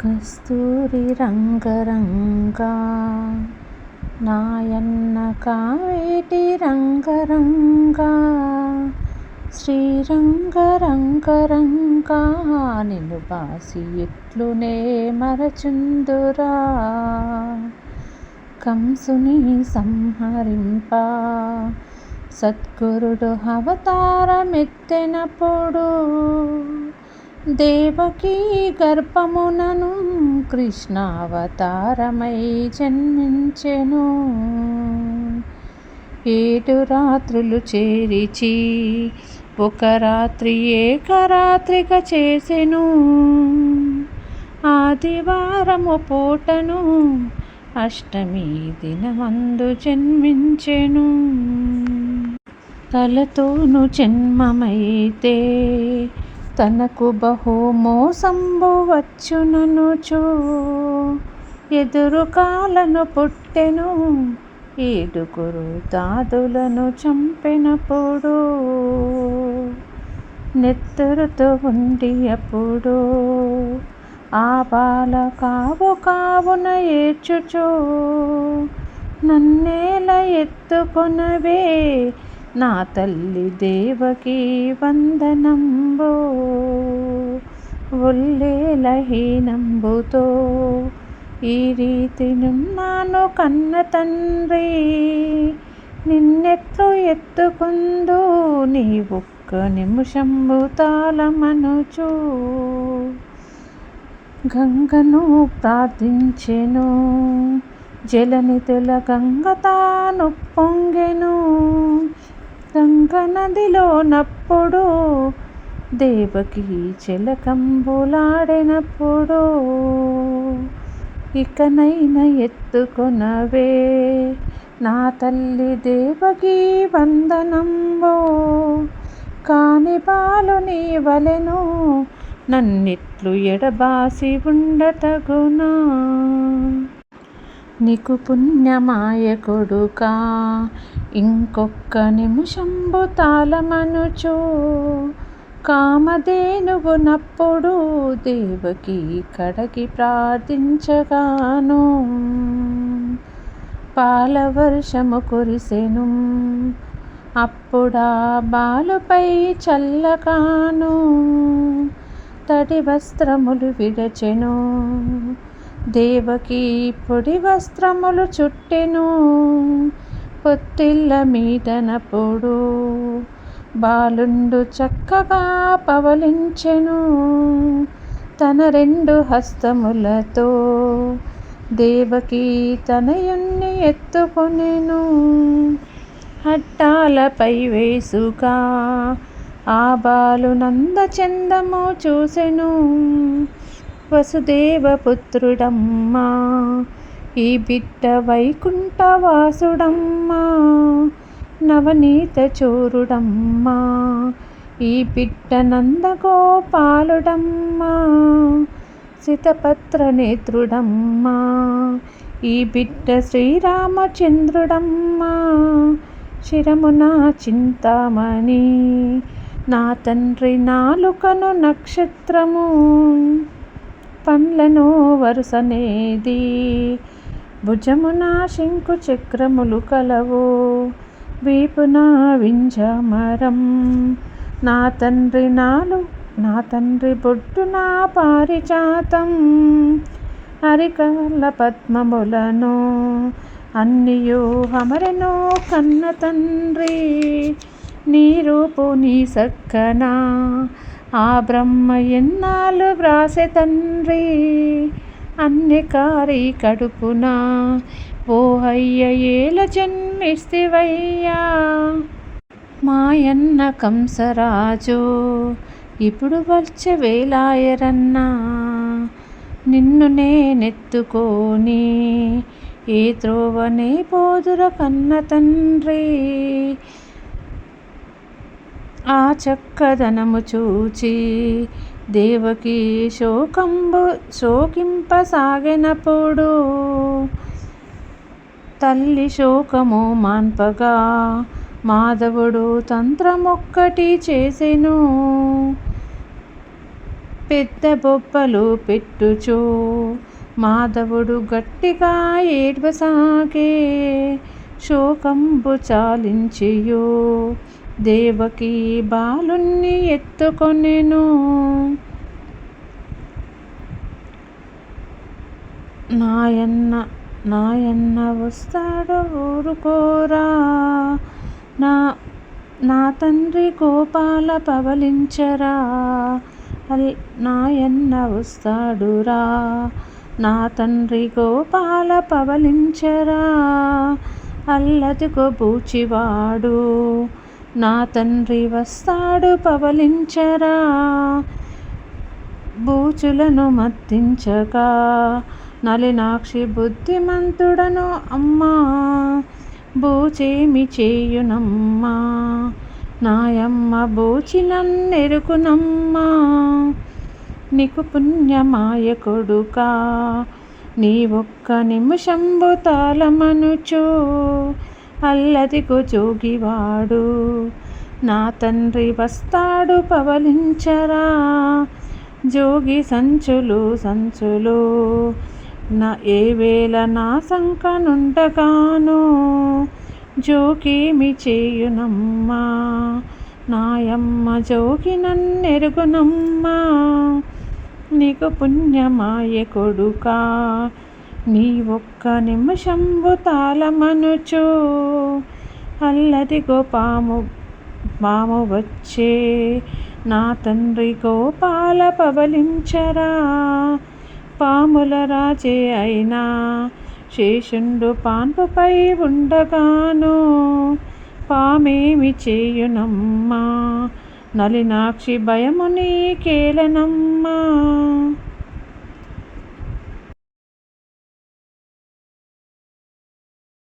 కస్తూరి రంగరంగా నాయన్న కావేటి రంగరంగా శ్రీరంగరంగరంగా నిన్ను బాసి ఎట్లునే మరచుందురా. కంసుని సంహరింప సద్గురుడు అవతారమెత్తెనప్పుడు దేవకీ గర్భమునను కృష్ణావతారమై జన్మించెను. ఏడు రాత్రులు చేరిచి ఒక రాత్రి ఏకరాత్రిక చేసెను. ఆదివారము పూటను అష్టమి దినమందు జన్మించెను. తలతోను జన్మమైతే తనకు బహు మోసంబు ఎదురు కాలను పుట్టెను ఏడుగురు దాదులను చంపినప్పుడు. నెత్తరుతో ఉండి అప్పుడు ఆ బాల కావు కావున ఏడ్చుచో. నన్నేల ఎత్తుకొనవే నా తల్లి దేవకి వందనంబో ఒల్లేలహీనంబుతో ఈ రీతి నున్నాను కన్న తండ్రి. నిన్నెట్లు ఎత్తుకుందు నీ ఒక్క నిమిషంబు తాళమనుచు. గంగను ప్రార్థించెను జలనితుల గంగ తాను పొంగెను. గంగ నదిలో నప్పుడు దేవకి చిలకంబులాడినప్పుడు ఇకనైనా ఎత్తుకొనవే నా తల్లి దేవకి వందనంబో. కాని బాలుని వలెను నన్నిట్లు ఎడబాసి ఉండతగునా. నీకు పుణ్యమాయ కొడుకా ఇంకొక్క నిమిషంబు తాళమనుచు కామధేనువు నప్పుడు దేవకి కడకి ప్రార్థించగాను. పాలవర్షము కురిసెను అప్పుడా బాలుపై చల్లగాను. తడి వస్త్రములు విడచెను దేవకి పొడి వస్త్రములు చుట్టెను. పొత్తిళ్ళ మీదనప్పుడు బాలుండు చక్కగా పవలించెను. తన రెండు హస్తములతో దేవకి తనయుణ్ణి ఎత్తుకొనెను. హట్టాలపై వేసుగా ఆ బాలు నందచందము చూసెను. వసుదేవపుత్రుడమ్మా ఈ బిడ్డ వైకుంఠవాసుడమ్మా నవనీత చోరుడమ్మా. ఈ బిడ్డ నందగోపాలుడమ్మా సితపత్ర నేత్రుడమ్మా. ఈ బిడ్డ శ్రీరామచంద్రుడమ్మా శిరమున చింతామణి. నా తండ్రి నాలుకను నక్షత్రము పండ్లను వరుసనేది. భుజమున శంకు చక్రములు కలవు. వీపున వింజమరం నా తండ్రి నాలు నా తండ్రి బొడ్డు నా పారిజాతం. హరికల పద్మములను అన్నియు హమరెనో కన్న తండ్రి. నీ రూపు నీ సక్కనా ఆ బ్రహ్మ ఎన్నాళ్ళు వ్రాసే తండ్రి. అన్ని కారి కడుపున. ఓ అయ్య ఏల జన్మిస్తివయ్యా. మాయన్న కంసరాజు ఇప్పుడు వచ్చే వేలాయరన్నా. నిన్ను నేనెత్తుకొని ఏ త్రోవనే పోదుర కన్న తండ్రి. ఆ చక్కదనము చూచి దేవకి శోకంబు శోకింపసాగినప్పుడు తల్లి శోకము మాన్పగా మాధవుడు తంత్రమొక్కటి చేసెను. పెద్ద బొప్పలు పెట్టుచో మాధవుడు గట్టిగా ఏడ్వసాగే శోకంబు చాలించియో. దేవకి బాలుణ్ణి ఎత్తుకొనెను. నాయన్న నాయన్న వస్తాడు ఊరుకోరా. నా నా తండ్రి గోపాల పవలించరా. అల్ నాయన్న వస్తాడురా. నా తండ్రి గోపాల పవలించరా. అల్లదిగో బూచివాడు నా తండ్రి వస్తాడు పవలించరా. బూచులను మద్దించగా నలినాక్షి బుద్ధిమంతుడను అమ్మా. బూచేమి చేయునమ్మా. నాయమ్మ బూచి నన్నెరుకునమ్మా నీకు పుణ్యమాయ కొడుకా. నీ ఒక్క నిమిషంబు తాళమనుచో. అల్లదికు జోగివాడు. నా తండ్రి వస్తాడు పవలించరా. జోగి సంచులు సంచులు. నా ఏ వేళ నా సంకనుండగాను జోకేమి చేయునమ్మా. నాయమ్మ జోగి నన్నెరుగునమ్మా. నీకు పుణ్యమాయ కొడుకా. నీ ఒక్క నిమిషంబు తాళమనుచు అల్లది పాము పాము వచ్చే. నా తండ్రి గోపాల పవలించరా. పాముల రాజే అయినా శేషుండు పాన్పుపై ఉండగాను. పామేమి చేయునమ్మా నలినాక్షి భయము నీకేలనమ్మా.